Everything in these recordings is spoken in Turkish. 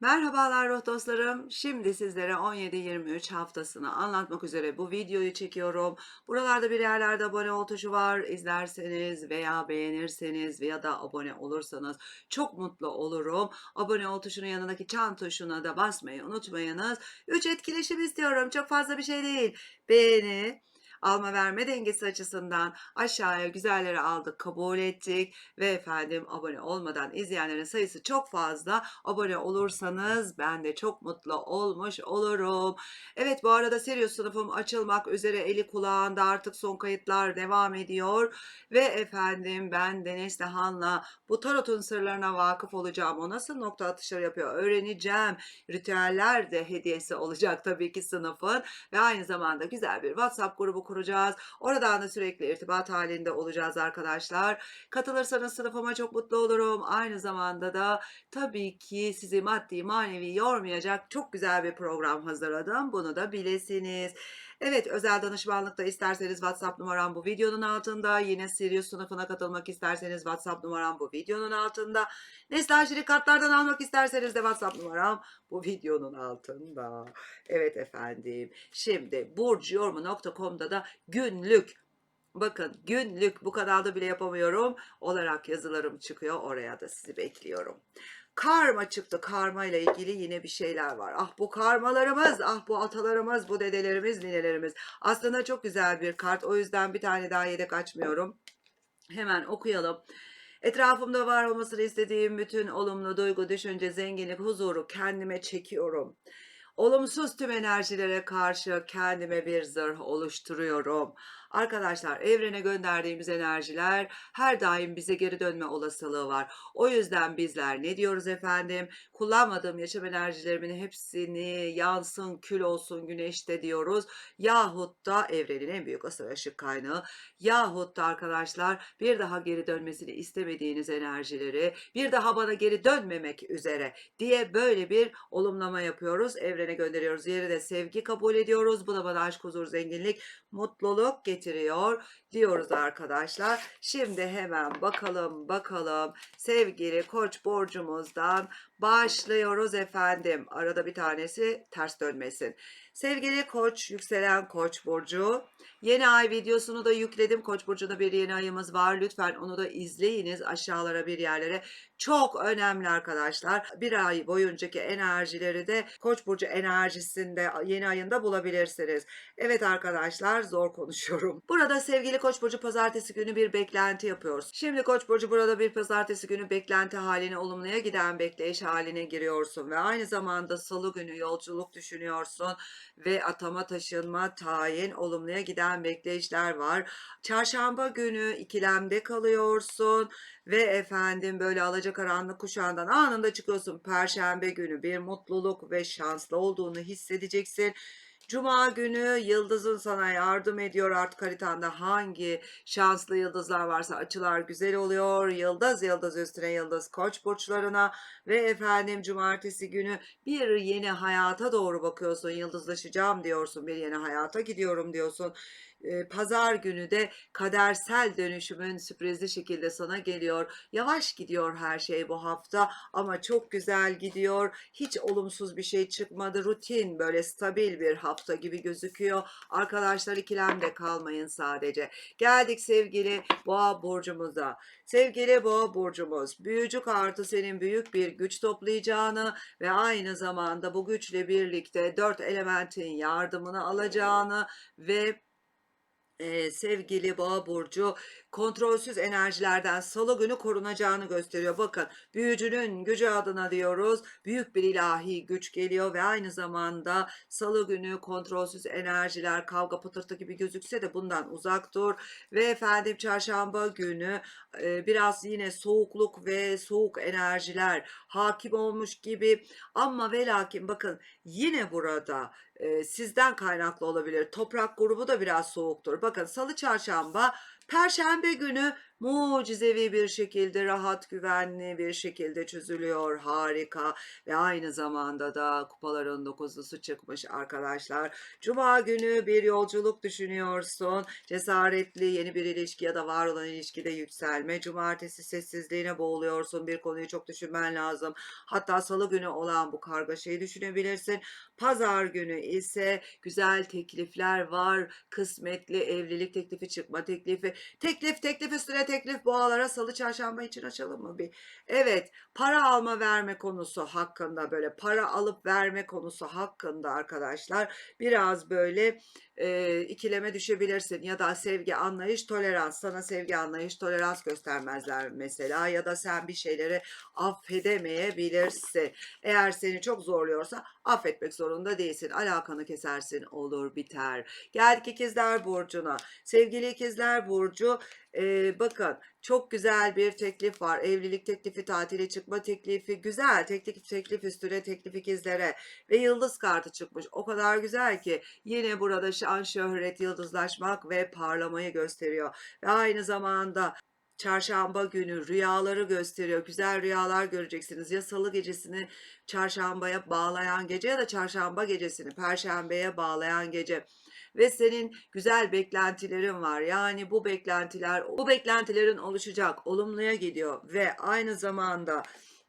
Merhabalar ruh dostlarım. Şimdi sizlere 17-23 haftasını anlatmak üzere bu videoyu çekiyorum. Buralarda bir yerlerde abone ol tuşu var. İzlerseniz veya beğenirseniz veya da abone olursanız çok mutlu olurum. Abone ol tuşunun yanındaki çan tuşuna da basmayı unutmayınız. 3 etkileşim istiyorum. Çok fazla bir şey değil. Beğeni, alma verme dengesi açısından aşağıya güzelleri aldık, kabul ettik ve efendim abone olmadan izleyenlerin sayısı çok fazla. Abone olursanız ben de çok mutlu olmuş olurum. Evet bu arada Sirius sınıfım açılmak üzere eli kulağında artık son kayıtlar devam ediyor ve efendim ben Deniz Han'la bu tarotun sırlarına vakıf olacağım. O nasıl nokta atışları yapıyor öğreneceğim. Ritüeller de hediyesi olacak tabii ki sınıfın ve aynı zamanda güzel bir WhatsApp grubu kuracağız. Oradan da sürekli irtibat halinde olacağız arkadaşlar. Katılırsanız sınıfıma çok mutlu olurum. Aynı zamanda da tabii ki sizi maddi manevi yormayacak çok güzel bir program hazırladım. Bunu da bilesiniz. Evet özel danışmanlıkta isterseniz WhatsApp numaram bu videonun altında. Yine Sirius sınıfına katılmak isterseniz WhatsApp numaram bu videonun altında. Nesnelcilik kartlardan almak isterseniz de WhatsApp numaram bu videonun altında. Evet efendim. Şimdi burcuyormu.com'da da günlük Bakın günlük bu kanalda bile yapamıyorum olarak yazılarım çıkıyor. Oraya da sizi bekliyorum. Karma çıktı. Karma ile ilgili yine bir şeyler var. Ah bu karmalarımız, ah bu atalarımız, bu dedelerimiz, ninelerimiz. Aslında çok güzel bir kart. O yüzden bir tane daha yedek açmıyorum. Hemen okuyalım. Etrafımda var olmasını istediğim bütün olumlu duygu, düşünce, zenginlik, huzuru kendime çekiyorum. Olumsuz tüm enerjilere karşı kendime bir zırh oluşturuyorum. Arkadaşlar evrene gönderdiğimiz enerjiler her daim bize geri dönme olasılığı var. O yüzden bizler ne diyoruz efendim? Kullanmadığım yaşam enerjilerimin hepsini yansın kül olsun güneşte diyoruz. Yahut da evrenin en büyük asıl ışık kaynağı. Yahut da arkadaşlar bir daha geri dönmesini istemediğiniz enerjileri bir daha bana geri dönmemek üzere diye böyle bir olumlama yapıyoruz. Evrene gönderiyoruz. Yeri de sevgi kabul ediyoruz. Bu da bana aşk, huzur, zenginlik, mutluluk getiriyor diyoruz arkadaşlar. Şimdi hemen bakalım bakalım sevgili koç borcumuzdan başlıyoruz efendim. Arada bir tanesi ters dönmesin. Sevgili koç, yükselen koç burcu. Yeni ay videosunu da yükledim. Koç burcunda bir yeni ayımız var. Lütfen onu da izleyiniz aşağılara bir yerlere. Çok önemli arkadaşlar. Bir ay boyuncaki enerjileri de Koç burcu enerjisinde yeni ayında bulabilirsiniz. Evet arkadaşlar zor konuşuyorum. Burada sevgili Koç burcu pazartesi günü bir beklenti yapıyoruz. Şimdi Koç burcu burada bir pazartesi günü beklenti haline olumluya giden bekleyiş haline giriyorsun ve aynı zamanda salı günü yolculuk düşünüyorsun ve atama taşınma tayin olumluya giden bekleyişler var. Çarşamba günü ikilemde kalıyorsun ve efendim böyle alacakaranlık kuşağından anında çıkıyorsun. Perşembe günü bir mutluluk ve şanslı olduğunu hissedeceksin. Cuma günü yıldızın sana yardım ediyor artık haritanda hangi şanslı yıldızlar varsa açılar güzel oluyor. Yıldız yıldız üstüne yıldız koç burçlarına ve efendim cumartesi günü bir yeni hayata doğru bakıyorsun. Yıldızlaşacağım diyorsun bir yeni hayata gidiyorum diyorsun. Pazar günü de kadersel dönüşümün sürprizli şekilde sana geliyor. Yavaş gidiyor her şey bu hafta ama çok güzel gidiyor. Hiç olumsuz bir şey çıkmadı. Rutin böyle stabil bir hafta gibi gözüküyor. Arkadaşlar ikilemde kalmayın sadece. Geldik sevgili boğa burcumuza. Sevgili boğa burcumuz büyücü kartı senin büyük bir güç toplayacağını ve aynı zamanda bu güçle birlikte dört elementin yardımını alacağını ve e, sevgili boğa burcu kontrolsüz enerjilerden salı günü korunacağını gösteriyor. Bakın büyücünün gücü adına diyoruz. Büyük bir ilahi güç geliyor ve aynı zamanda salı günü kontrolsüz enerjiler kavga pıtırtı gibi gözükse de bundan uzak dur. Ve efendim çarşamba günü e, biraz yine soğukluk ve soğuk enerjiler hakim olmuş gibi ama ve lakin bakın yine burada sizden kaynaklı olabilir. Toprak grubu da biraz soğuktur. Bakın salı çarşamba Perşembe günü mucizevi bir şekilde rahat güvenli bir şekilde çözülüyor. Harika. Ve aynı zamanda da kupaların dokuzlusu çıkmış arkadaşlar. Cuma günü bir yolculuk düşünüyorsun. Cesaretli yeni bir ilişki ya da var olan ilişkide yükselme. Cumartesi sessizliğine boğuluyorsun. Bir konuyu çok düşünmen lazım. Hatta salı günü olan bu kargaşayı düşünebilirsin. Pazar günü ise güzel teklifler var. Kısmetli evlilik teklifi çıkma teklifi. Teklif teklif üstüne teklif boğalara salı çarşamba için açalım mı bir? Evet para alma verme konusu hakkında böyle para alıp verme konusu hakkında arkadaşlar biraz böyle e, ikileme düşebilirsin ya da sevgi anlayış tolerans. Sana sevgi anlayış tolerans göstermezler mesela ya da sen bir şeyleri affedemeyebilirsin. Eğer seni çok zorluyorsa affetmek zorunda değilsin alakanı kesersin olur biter. Geldik ikizler burcuna. Sevgili ikizler burcu e, bakın çok güzel bir teklif var. Evlilik teklifi tatile çıkma teklifi güzel teklif teklif üstüne teklif ikizlere ve yıldız kartı çıkmış. O kadar güzel ki yine burada şan şöhret yıldızlaşmak ve parlamayı gösteriyor. Ve aynı zamanda çarşamba günü rüyaları gösteriyor. Güzel rüyalar göreceksiniz. Ya salı gecesini çarşambaya bağlayan gece ya da çarşamba gecesini perşembeye bağlayan gece ve senin güzel beklentilerin var. Yani bu beklentiler bu beklentilerin oluşacak, olumluya gidiyor ve aynı zamanda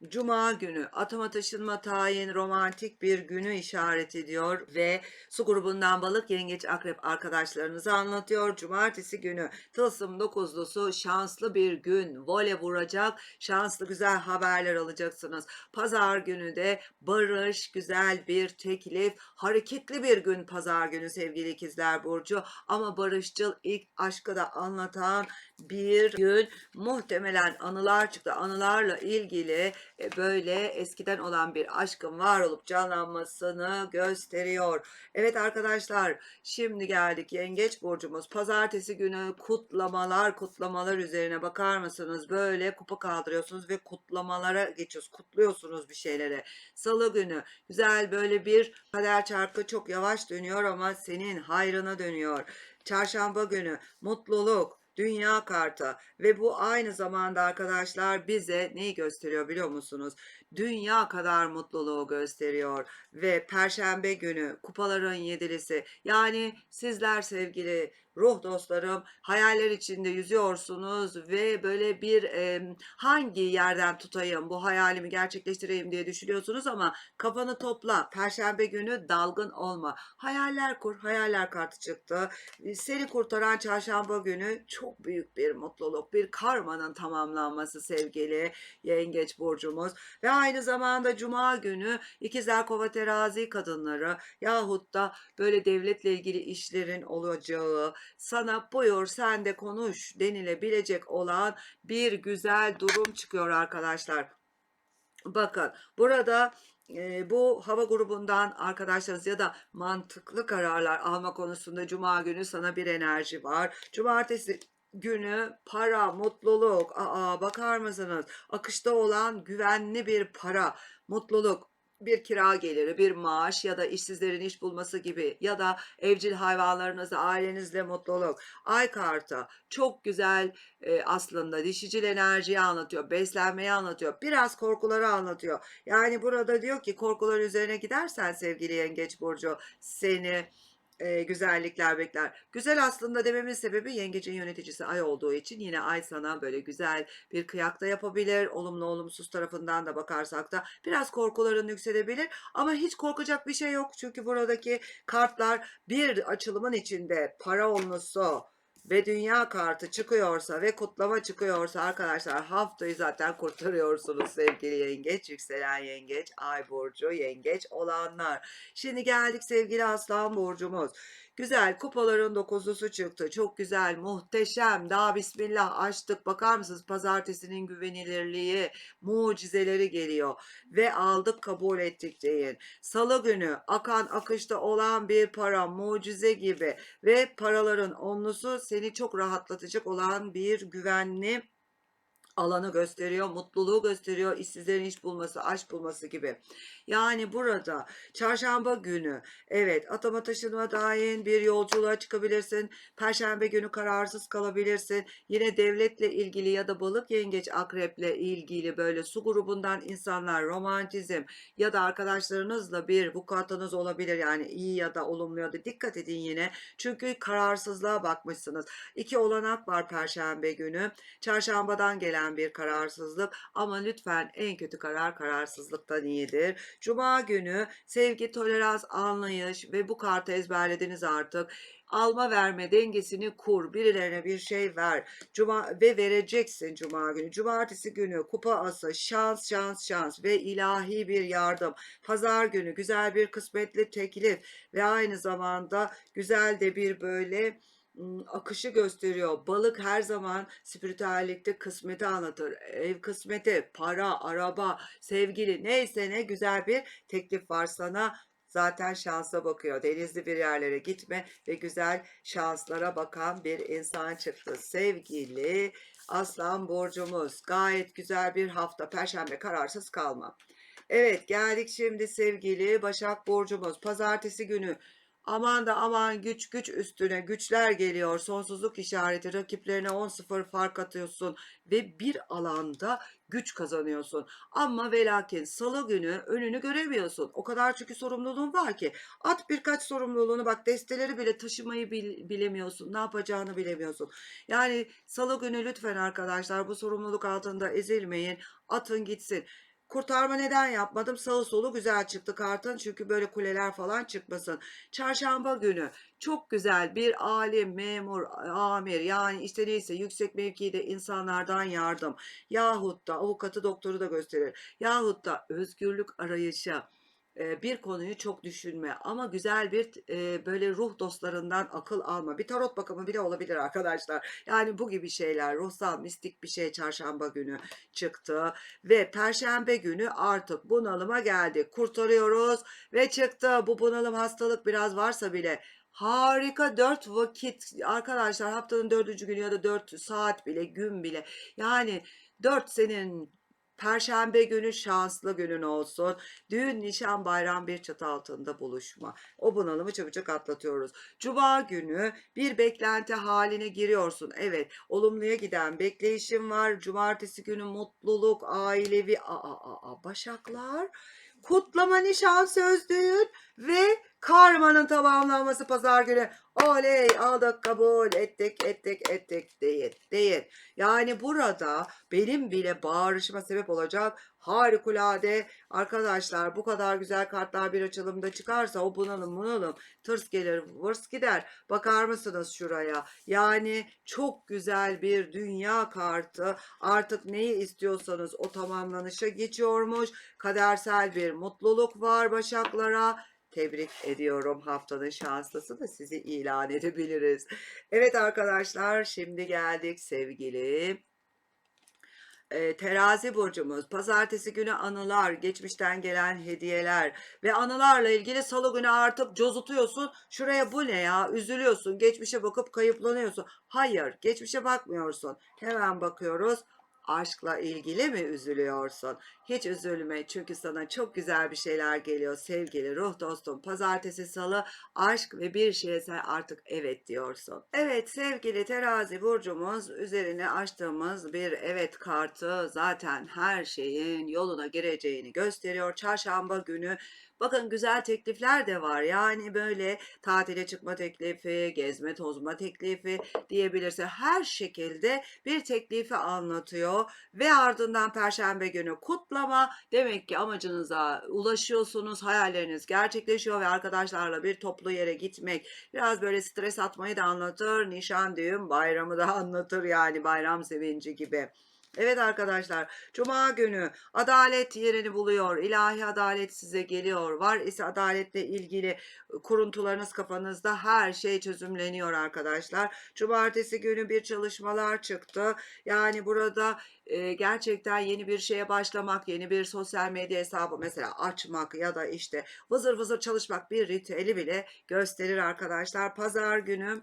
Cuma günü atama taşınma tayin romantik bir günü işaret ediyor ve su grubundan balık yengeç akrep arkadaşlarınızı anlatıyor. Cumartesi günü tılsım dokuzlusu şanslı bir gün vole vuracak şanslı güzel haberler alacaksınız. Pazar günü de barış güzel bir teklif hareketli bir gün pazar günü sevgili ikizler burcu ama barışçıl ilk aşkı da anlatan bir gün muhtemelen anılar çıktı anılarla ilgili böyle eskiden olan bir aşkın var olup canlanmasını gösteriyor. Evet arkadaşlar şimdi geldik yengeç burcumuz. Pazartesi günü kutlamalar kutlamalar üzerine bakar mısınız? Böyle kupa kaldırıyorsunuz ve kutlamalara geçiyorsunuz. Kutluyorsunuz bir şeylere. Salı günü güzel böyle bir kader çarkı çok yavaş dönüyor ama senin hayrına dönüyor. Çarşamba günü mutluluk, Dünya kartı. Ve bu aynı zamanda arkadaşlar bize neyi gösteriyor biliyor musunuz? Dünya kadar mutluluğu gösteriyor. Ve perşembe günü kupaların yedilisi. Yani sizler sevgili ruh dostlarım hayaller içinde yüzüyorsunuz ve böyle bir e, hangi yerden tutayım bu hayalimi gerçekleştireyim diye düşünüyorsunuz ama kafanı topla. Perşembe günü dalgın olma. Hayaller kur hayaller kartı çıktı. Seni kurtaran çarşamba günü çok büyük bir mutluluk bir karmanın tamamlanması sevgili yengeç burcumuz. Ve aynı zamanda cuma günü ikizler kova terazi kadınları yahut da böyle devletle ilgili işlerin olacağı sana buyur sen de konuş denilebilecek olan bir güzel durum çıkıyor arkadaşlar. Bakın burada e, bu hava grubundan arkadaşlarınız ya da mantıklı kararlar alma konusunda cuma günü sana bir enerji var. Cumartesi günü para, mutluluk, aa bakar mısınız? Akışta olan güvenli bir para, mutluluk, bir kira geliri, bir maaş ya da işsizlerin iş bulması gibi ya da evcil hayvanlarınızla, ailenizle mutluluk. Ay kartı çok güzel e, aslında dişicil enerjiyi anlatıyor, beslenmeyi anlatıyor, biraz korkuları anlatıyor. Yani burada diyor ki korkular üzerine gidersen sevgili yengeç burcu seni e, güzellikler bekler. Güzel aslında dememin sebebi yengecin yöneticisi ay olduğu için yine ay sana böyle güzel bir kıyak da yapabilir. Olumlu olumsuz tarafından da bakarsak da biraz korkuların yükselebilir. Ama hiç korkacak bir şey yok. Çünkü buradaki kartlar bir açılımın içinde para olması, ve dünya kartı çıkıyorsa ve kutlama çıkıyorsa arkadaşlar haftayı zaten kurtarıyorsunuz sevgili yengeç, yükselen yengeç, ay burcu, yengeç olanlar. Şimdi geldik sevgili aslan burcumuz. Güzel kupaların dokuzlusu çıktı. Çok güzel, muhteşem. Daha bismillah açtık. Bakar mısınız? Pazartesinin güvenilirliği, mucizeleri geliyor. Ve aldık kabul ettik deyin. Salı günü akan akışta olan bir para mucize gibi ve paraların onlusu seni çok rahatlatacak olan bir güvenli alanı gösteriyor, mutluluğu gösteriyor, işsizlerin iş bulması, aşk bulması gibi. Yani burada çarşamba günü evet atama taşınma dahin bir yolculuğa çıkabilirsin. Perşembe günü kararsız kalabilirsin. Yine devletle ilgili ya da balık yengeç akreple ilgili böyle su grubundan insanlar romantizm ya da arkadaşlarınızla bir vukuatınız olabilir. Yani iyi ya da olumlu ya da dikkat edin yine. Çünkü kararsızlığa bakmışsınız. İki olanak var perşembe günü. Çarşambadan gelen bir kararsızlık ama lütfen en kötü karar kararsızlıktan iyidir. Cuma günü sevgi, tolerans, anlayış ve bu kartı ezberlediniz artık. Alma verme dengesini kur. Birilerine bir şey ver. Cuma ve vereceksin cuma günü. Cumartesi günü kupa ası, şans, şans, şans ve ilahi bir yardım. Pazar günü güzel bir kısmetli teklif ve aynı zamanda güzel de bir böyle akışı gösteriyor. Balık her zaman spiritüellikte kısmeti anlatır. Ev kısmeti, para, araba, sevgili neyse ne güzel bir teklif var sana. Zaten şansa bakıyor. Denizli bir yerlere gitme ve güzel şanslara bakan bir insan çıktı. Sevgili Aslan Burcumuz gayet güzel bir hafta. Perşembe kararsız kalma. Evet geldik şimdi sevgili Başak Burcumuz. Pazartesi günü Aman da aman güç güç üstüne güçler geliyor. Sonsuzluk işareti rakiplerine 10-0 fark atıyorsun ve bir alanda güç kazanıyorsun. Ama ve lakin salı günü önünü göremiyorsun. O kadar çünkü sorumluluğun var ki. At birkaç sorumluluğunu bak desteleri bile taşımayı bil- bilemiyorsun. Ne yapacağını bilemiyorsun. Yani salı günü lütfen arkadaşlar bu sorumluluk altında ezilmeyin. Atın gitsin. Kurtarma neden yapmadım? Sağı solu güzel çıktı kartın. Çünkü böyle kuleler falan çıkmasın. Çarşamba günü çok güzel bir alim, memur, amir yani işte neyse yüksek mevkide insanlardan yardım yahut da avukatı doktoru da gösterir. Yahut da özgürlük arayışı bir konuyu çok düşünme ama güzel bir böyle ruh dostlarından akıl alma. Bir tarot bakımı bile olabilir arkadaşlar. Yani bu gibi şeyler ruhsal mistik bir şey çarşamba günü çıktı ve perşembe günü artık bunalıma geldik. Kurtarıyoruz ve çıktı. Bu bunalım hastalık biraz varsa bile Harika dört vakit arkadaşlar haftanın dördüncü günü ya da dört saat bile gün bile yani dört senin Perşembe günü şanslı günün olsun. Düğün, nişan, bayram bir çatı altında buluşma. O bunalımı çabucak atlatıyoruz. Cuma günü bir beklenti haline giriyorsun. Evet, olumluya giden bekleyişim var. Cumartesi günü mutluluk, ailevi, aa, aa, aa, başaklar. Kutlama nişan söz düğün ve karmanın tamamlanması pazar günü. Oley aldık kabul ettik ettik ettik değil değil. Yani burada benim bile bağırışıma sebep olacak harikulade arkadaşlar bu kadar güzel kartlar bir açılımda çıkarsa o bunalım bunalım tırs gelir vırs gider. Bakar mısınız şuraya? Yani çok güzel bir dünya kartı artık neyi istiyorsanız o tamamlanışa geçiyormuş. Kadersel bir mutluluk var başaklara. Tebrik ediyorum haftanın şanslısı da sizi ilan edebiliriz. Evet arkadaşlar şimdi geldik sevgili terazi burcumuz. Pazartesi günü anılar, geçmişten gelen hediyeler ve anılarla ilgili salı günü artık cozutuyorsun. Şuraya bu ne ya? Üzülüyorsun. Geçmişe bakıp kayıplanıyorsun. Hayır, geçmişe bakmıyorsun. Hemen bakıyoruz. Aşkla ilgili mi üzülüyorsun? Hiç üzülme çünkü sana çok güzel bir şeyler geliyor sevgili ruh dostum. Pazartesi, salı aşk ve bir şeye sen artık evet diyorsun. Evet sevgili terazi burcumuz üzerine açtığımız bir evet kartı zaten her şeyin yoluna gireceğini gösteriyor. Çarşamba günü Bakın güzel teklifler de var. Yani böyle tatile çıkma teklifi, gezme tozma teklifi diyebilirse her şekilde bir teklifi anlatıyor ve ardından perşembe günü kutlama demek ki amacınıza ulaşıyorsunuz, hayalleriniz gerçekleşiyor ve arkadaşlarla bir toplu yere gitmek biraz böyle stres atmayı da anlatır, nişan düğün bayramı da anlatır yani bayram sevinci gibi. Evet arkadaşlar, Cuma günü adalet yerini buluyor. İlahi adalet size geliyor. Var ise adaletle ilgili kuruntularınız kafanızda her şey çözümleniyor arkadaşlar. Cumartesi günü bir çalışmalar çıktı. Yani burada e, gerçekten yeni bir şeye başlamak, yeni bir sosyal medya hesabı mesela açmak ya da işte vızır vızır çalışmak bir ritüeli bile gösterir arkadaşlar. Pazar günü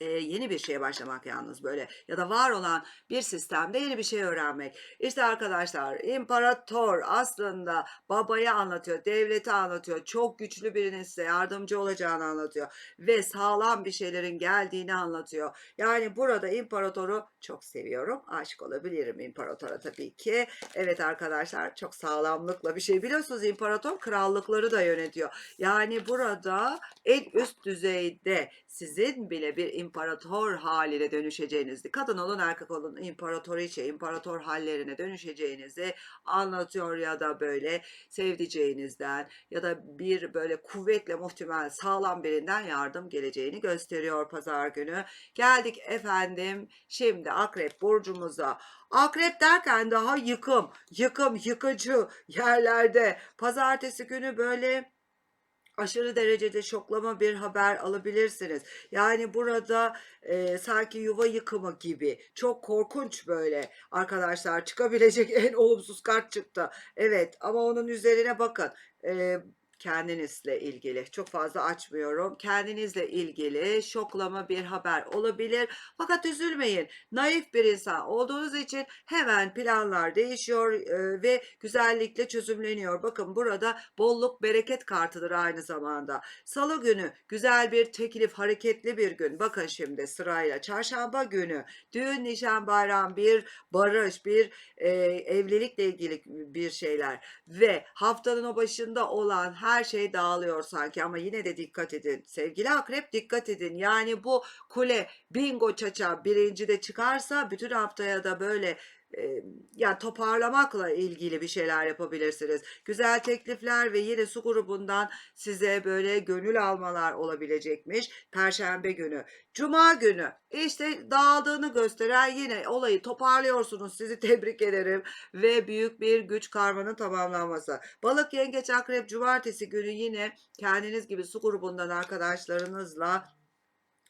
Eee, yeni bir şeye başlamak yalnız böyle ya da var olan bir sistemde yeni bir şey öğrenmek. İşte arkadaşlar imparator aslında babayı anlatıyor, devleti anlatıyor, çok güçlü birinin size yardımcı olacağını anlatıyor ve sağlam bir şeylerin geldiğini anlatıyor. Yani burada imparatoru çok seviyorum. Aşık olabilirim imparatora tabii ki. Evet arkadaşlar çok sağlamlıkla bir şey biliyorsunuz imparator krallıkları da yönetiyor. Yani burada en üst düzeyde sizin bile bir imparator haline dönüşeceğinizi, kadın olun erkek olun imparatoriçe, imparator hallerine dönüşeceğinizi anlatıyor ya da böyle sevdiceğinizden ya da bir böyle kuvvetle muhtemel sağlam birinden yardım geleceğini gösteriyor pazar günü. Geldik efendim şimdi akrep burcumuza. Akrep derken daha yıkım, yıkım, yıkıcı yerlerde. Pazartesi günü böyle aşırı derecede şoklama bir haber alabilirsiniz. Yani burada e, sanki yuva yıkımı gibi çok korkunç böyle arkadaşlar çıkabilecek en olumsuz kart çıktı. Evet ama onun üzerine bakın. E, kendinizle ilgili çok fazla açmıyorum. Kendinizle ilgili şoklama bir haber olabilir. Fakat üzülmeyin. Naif bir insan olduğunuz için hemen planlar değişiyor e, ve güzellikle çözümleniyor. Bakın burada bolluk bereket kartıdır aynı zamanda. Salı günü güzel bir teklif, hareketli bir gün. Bakın şimdi sırayla çarşamba günü düğün, nişan, bayram, bir barış, bir e, evlilikle ilgili bir şeyler ve haftanın o başında olan her şey dağılıyor sanki ama yine de dikkat edin. Sevgili akrep dikkat edin. Yani bu kule bingo çaça birinci de çıkarsa bütün haftaya da böyle yani toparlamakla ilgili bir şeyler yapabilirsiniz. Güzel teklifler ve yine su grubundan size böyle gönül almalar olabilecekmiş. Perşembe günü. Cuma günü işte dağıldığını gösteren yine olayı toparlıyorsunuz. Sizi tebrik ederim ve büyük bir güç karmanın tamamlanması. Balık, yengeç, akrep, cumartesi günü yine kendiniz gibi su grubundan arkadaşlarınızla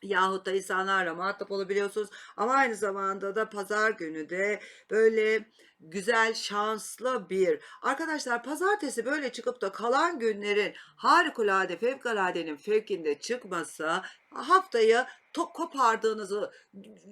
yahut da insanlarla muhatap olabiliyorsunuz. Ama aynı zamanda da pazar günü de böyle güzel, şanslı bir. Arkadaşlar pazartesi böyle çıkıp da kalan günlerin harikulade, fevkaladenin fevkinde çıkması haftayı to- kopardığınızı,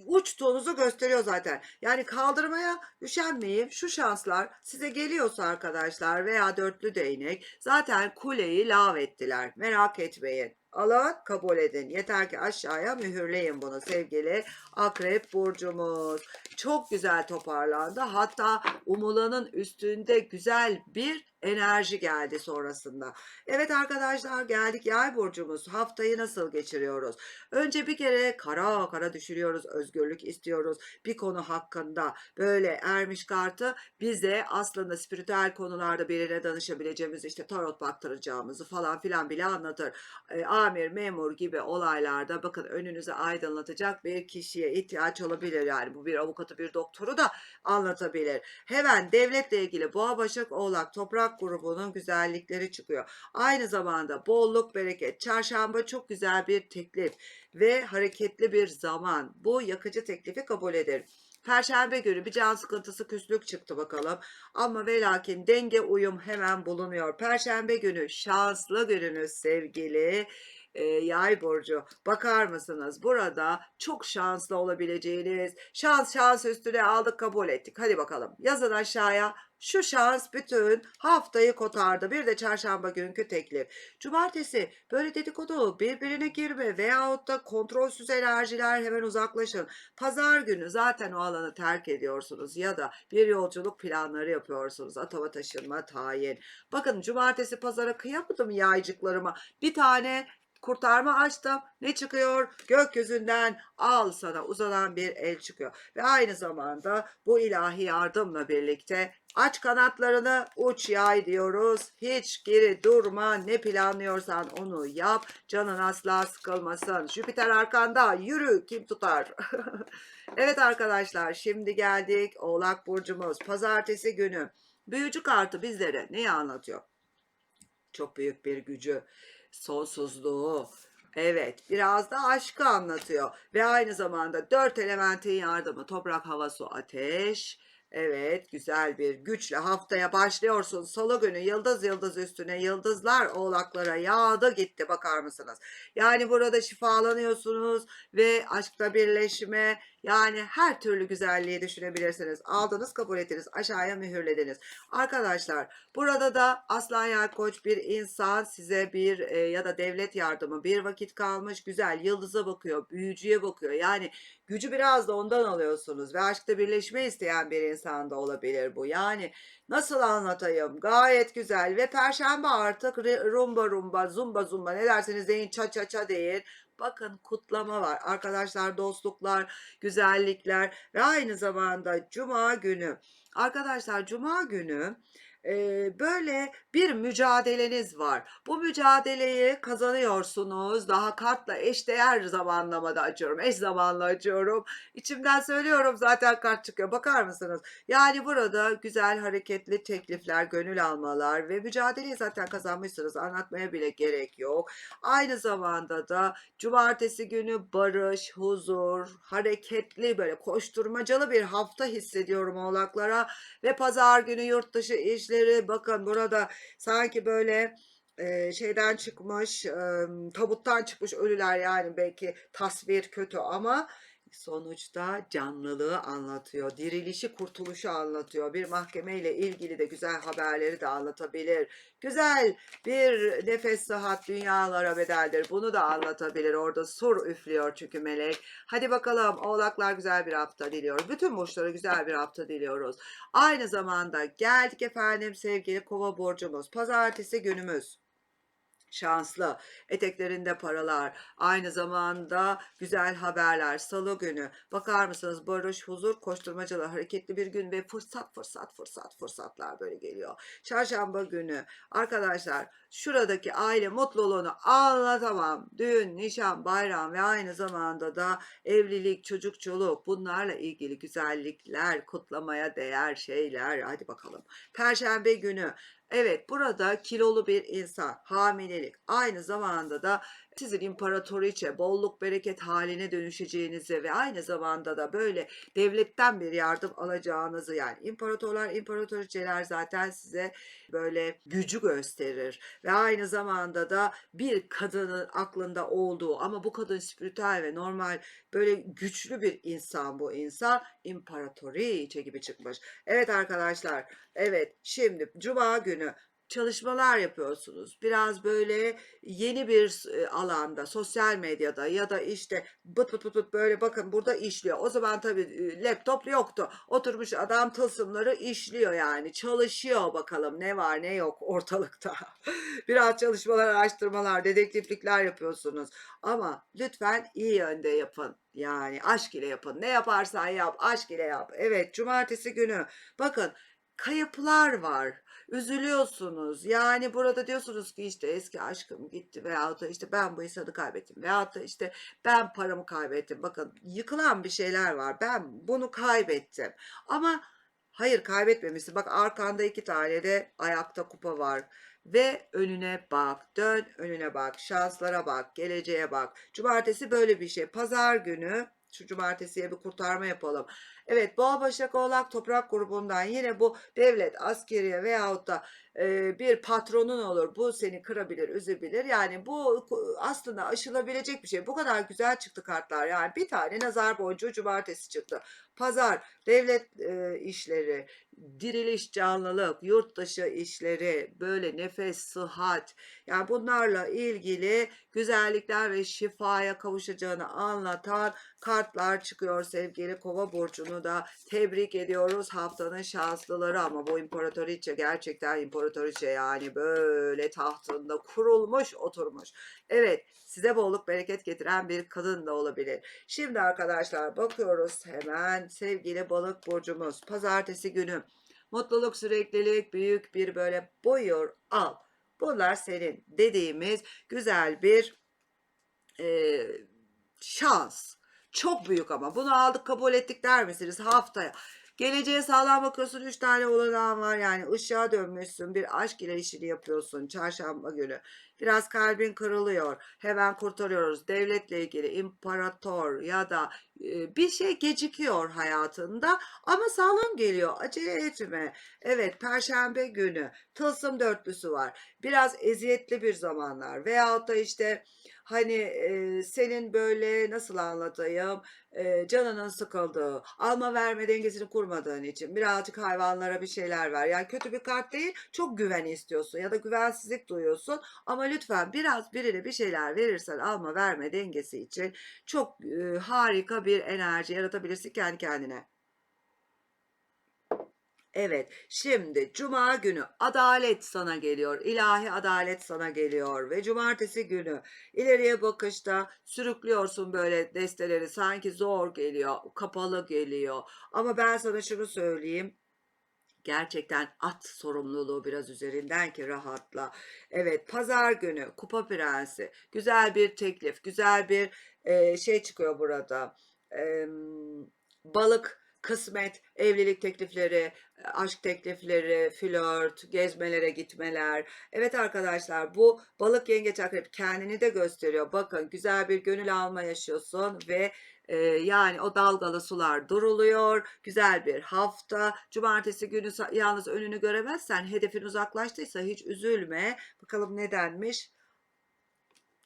uçtuğunuzu gösteriyor zaten. Yani kaldırmaya üşenmeyin. Şu şanslar size geliyorsa arkadaşlar veya dörtlü değnek zaten kuleyi lav ettiler. Merak etmeyin. Alın kabul edin. Yeter ki aşağıya mühürleyin bunu sevgili akrep burcumuz. Çok güzel toparlandı. Hatta umulanın üstünde güzel bir enerji geldi sonrasında. Evet arkadaşlar geldik yay burcumuz. Haftayı nasıl geçiriyoruz? Önce bir kere kara kara düşürüyoruz. Özgürlük istiyoruz. Bir konu hakkında böyle ermiş kartı bize aslında spiritüel konularda birine danışabileceğimiz işte tarot baktıracağımızı falan filan bile anlatır. E, amir, memur gibi olaylarda bakın önünüze aydınlatacak bir kişiye ihtiyaç olabilir. Yani bu bir avukatı bir doktoru da anlatabilir. Hemen devletle ilgili boğa, başak, oğlak, toprak grubunun güzellikleri çıkıyor. Aynı zamanda bolluk, bereket, çarşamba çok güzel bir teklif ve hareketli bir zaman. Bu yakıcı teklifi kabul eder. Perşembe günü bir can sıkıntısı küslük çıktı bakalım. Ama ve lakin denge uyum hemen bulunuyor. Perşembe günü şanslı gününüz sevgili e, yay burcu. Bakar mısınız? Burada çok şanslı olabileceğiniz şans şans üstüne aldık kabul ettik. Hadi bakalım yazın aşağıya. Şu şans bütün haftayı kotardı. Bir de çarşamba günkü teklif. Cumartesi böyle dedikodu birbirine girme veyahut da kontrolsüz enerjiler hemen uzaklaşın. Pazar günü zaten o alanı terk ediyorsunuz ya da bir yolculuk planları yapıyorsunuz. Atava taşınma, tayin. Bakın cumartesi pazara kıyamadım yaycıklarıma. Bir tane kurtarma açtım. Ne çıkıyor? Gökyüzünden al sana uzanan bir el çıkıyor. Ve aynı zamanda bu ilahi yardımla birlikte aç kanatlarını uç yay diyoruz. Hiç geri durma. Ne planlıyorsan onu yap. Canın asla sıkılmasın. Jüpiter arkanda. Yürü kim tutar? evet arkadaşlar şimdi geldik Oğlak Burcumuz. Pazartesi günü. Büyücü kartı bizlere neyi anlatıyor? Çok büyük bir gücü sonsuzluğu. Evet, biraz da aşkı anlatıyor ve aynı zamanda dört elementin yardımı toprak, hava, su, ateş. Evet, güzel bir güçle haftaya başlıyorsun. Salı günü yıldız yıldız üstüne yıldızlar oğlaklara yağdı gitti bakar mısınız? Yani burada şifalanıyorsunuz ve aşkla birleşme yani her türlü güzelliği düşünebilirsiniz. Aldınız kabul ettiniz aşağıya mühürlediniz. Arkadaşlar burada da aslan yay koç bir insan size bir e, ya da devlet yardımı bir vakit kalmış güzel yıldıza bakıyor büyücüye bakıyor. Yani gücü biraz da ondan alıyorsunuz ve aşkta birleşme isteyen bir insan da olabilir bu. Yani nasıl anlatayım gayet güzel ve perşembe artık rumba rumba zumba zumba ne derseniz deyin ça ça ça değil. Bakın kutlama var arkadaşlar dostluklar güzellikler ve aynı zamanda cuma günü arkadaşlar cuma günü e, böyle bir mücadeleniz var. Bu mücadeleyi kazanıyorsunuz. Daha kartla eşdeğer zamanlamada açıyorum. Eş zamanlı açıyorum. İçimden söylüyorum zaten kart çıkıyor. Bakar mısınız? Yani burada güzel hareketli teklifler, gönül almalar ve mücadeleyi zaten kazanmışsınız. Anlatmaya bile gerek yok. Aynı zamanda da cumartesi günü barış, huzur, hareketli böyle koşturmacalı bir hafta hissediyorum oğlaklara ve pazar günü yurt dışı işleri bakın burada sanki böyle e, şeyden çıkmış e, tabuttan çıkmış ölüler yani belki tasvir kötü ama sonuçta canlılığı anlatıyor. Dirilişi, kurtuluşu anlatıyor. Bir mahkemeyle ilgili de güzel haberleri de anlatabilir. Güzel bir nefes sıhhat dünyalara bedeldir. Bunu da anlatabilir. Orada sur üflüyor çünkü melek. Hadi bakalım oğlaklar güzel bir hafta diliyoruz. Bütün burçlara güzel bir hafta diliyoruz. Aynı zamanda geldik efendim sevgili kova burcumuz. Pazartesi günümüz şanslı. Eteklerinde paralar. Aynı zamanda güzel haberler. Salı günü. Bakar mısınız? Barış, huzur, koşturmacalı, hareketli bir gün ve fırsat, fırsat, fırsat, fırsatlar böyle geliyor. Çarşamba günü. Arkadaşlar şuradaki aile mutluluğunu anlatamam. Düğün, nişan, bayram ve aynı zamanda da evlilik, çocukçuluk bunlarla ilgili güzellikler, kutlamaya değer şeyler. Hadi bakalım. Perşembe günü Evet burada kilolu bir insan, hamilelik. Aynı zamanda da sizin imparatoriçe, bolluk bereket haline dönüşeceğinizi ve aynı zamanda da böyle devletten bir yardım alacağınızı yani imparatorlar, imparatoriçeler zaten size böyle gücü gösterir ve aynı zamanda da bir kadının aklında olduğu ama bu kadın spiritüel ve normal böyle güçlü bir insan bu insan imparatoriçe gibi çıkmış. Evet arkadaşlar evet şimdi cuma günü çalışmalar yapıyorsunuz. Biraz böyle yeni bir e, alanda, sosyal medyada ya da işte bıt bıt bıt bıt böyle bakın burada işliyor. O zaman tabii e, laptop yoktu. Oturmuş adam tılsımları işliyor yani. Çalışıyor bakalım ne var ne yok ortalıkta. Biraz çalışmalar, araştırmalar, dedektiflikler yapıyorsunuz. Ama lütfen iyi yönde yapın. Yani aşk ile yapın. Ne yaparsan yap, aşk ile yap. Evet, cumartesi günü. Bakın kayıplar var. Üzülüyorsunuz. Yani burada diyorsunuz ki işte eski aşkım gitti veyahut da işte ben bu insanı kaybettim veyahut da işte ben paramı kaybettim. Bakın yıkılan bir şeyler var. Ben bunu kaybettim. Ama hayır kaybetmemişsin. Bak arkanda iki tane de ayakta kupa var. Ve önüne bak, dön önüne bak, şanslara bak, geleceğe bak. Cumartesi böyle bir şey. Pazar günü şu cumartesiye bir kurtarma yapalım. Evet Boğa Başak Oğlak Toprak grubundan yine bu devlet, askeriye veyahut da e, bir patronun olur. Bu seni kırabilir, üzebilir. Yani bu aslında aşılabilecek bir şey. Bu kadar güzel çıktı kartlar. Yani bir tane nazar boncuğu cumartesi çıktı. Pazar, devlet e, işleri, diriliş, canlılık, yurt dışı işleri, böyle nefes, sıhhat. Yani bunlarla ilgili güzellikler ve şifaya kavuşacağını anlatan kartlar çıkıyor sevgili kova burcunu da tebrik ediyoruz haftanın şanslıları ama bu imparatoriçe gerçekten imparatoriçe yani böyle tahtında kurulmuş oturmuş. Evet size bolluk bereket getiren bir kadın da olabilir. Şimdi arkadaşlar bakıyoruz hemen sevgili balık burcumuz pazartesi günü mutluluk süreklilik büyük bir böyle buyur al. Bunlar senin dediğimiz güzel bir e, şans. Çok büyük ama. Bunu aldık kabul ettik der misiniz haftaya? Geleceğe sağlam bakıyorsun. Üç tane olanağın var yani. ışığa dönmüşsün. Bir aşk ile işini yapıyorsun. Çarşamba günü. Biraz kalbin kırılıyor. Hemen kurtarıyoruz. Devletle ilgili imparator ya da bir şey gecikiyor hayatında ama sağlam geliyor. Acele etme. Evet, perşembe günü tılsım dörtlüsü var. Biraz eziyetli bir zamanlar veyahut da işte hani eee, senin böyle nasıl anlatayım eee, canının sıkıldığı, alma verme dengesini kurmadığın için birazcık hayvanlara bir şeyler ver. Yani kötü bir kart değil, çok güven istiyorsun ya da güvensizlik duyuyorsun ama lütfen biraz birine bir şeyler verirsen alma verme dengesi için çok eee, harika bir enerji yaratabilirsin kendi kendine. Evet, şimdi cuma günü adalet sana geliyor. ilahi adalet sana geliyor ve cumartesi günü ileriye bakışta sürüklüyorsun böyle desteleri sanki zor geliyor, kapalı geliyor. Ama ben sana şunu söyleyeyim. Gerçekten at sorumluluğu biraz üzerinden ki rahatla. Evet, pazar günü kupa prensi. Güzel bir teklif, güzel bir eee, şey çıkıyor burada. Em, balık, kısmet, evlilik teklifleri, aşk teklifleri, flört, gezmelere gitmeler. Evet arkadaşlar bu balık yengeç akrep kendini de gösteriyor. Bakın güzel bir gönül alma yaşıyorsun ve e, yani o dalgalı sular duruluyor. Güzel bir hafta. Cumartesi günü yalnız önünü göremezsen hedefin uzaklaştıysa hiç üzülme. Bakalım nedenmiş?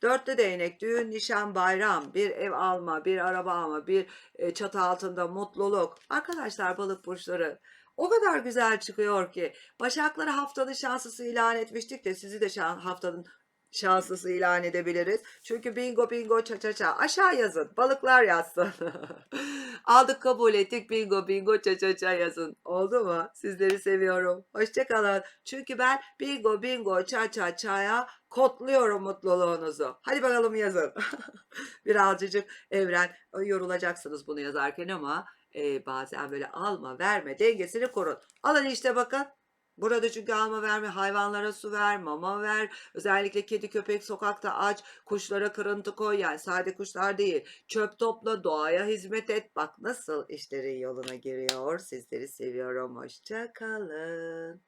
Dörtlü değnek, düğün, nişan, bayram, bir ev alma, bir araba alma, bir e, çatı altında mutluluk. Arkadaşlar balık burçları o kadar güzel çıkıyor ki. Başakları haftanın şanslısı ilan etmiştik de sizi de haftanın şanslısı ilan edebiliriz. Çünkü bingo bingo ça ça ça aşağı yazın. Balıklar yazsın. Aldık kabul ettik bingo bingo ça ça ça yazın. Oldu mu? Sizleri seviyorum. Hoşçakalın. Çünkü ben bingo bingo ça ça ça'ya kodluyorum mutluluğunuzu. Hadi bakalım yazın. Birazcık evren yorulacaksınız bunu yazarken ama e, bazen böyle alma verme dengesini korun. Alın işte bakın. Burada çünkü alma verme hayvanlara su ver, mama ver. Özellikle kedi köpek sokakta aç, kuşlara kırıntı koy. Yani sade kuşlar değil. Çöp topla, doğaya hizmet et. Bak nasıl işlerin yoluna giriyor. Sizleri seviyorum. Hoşça kalın.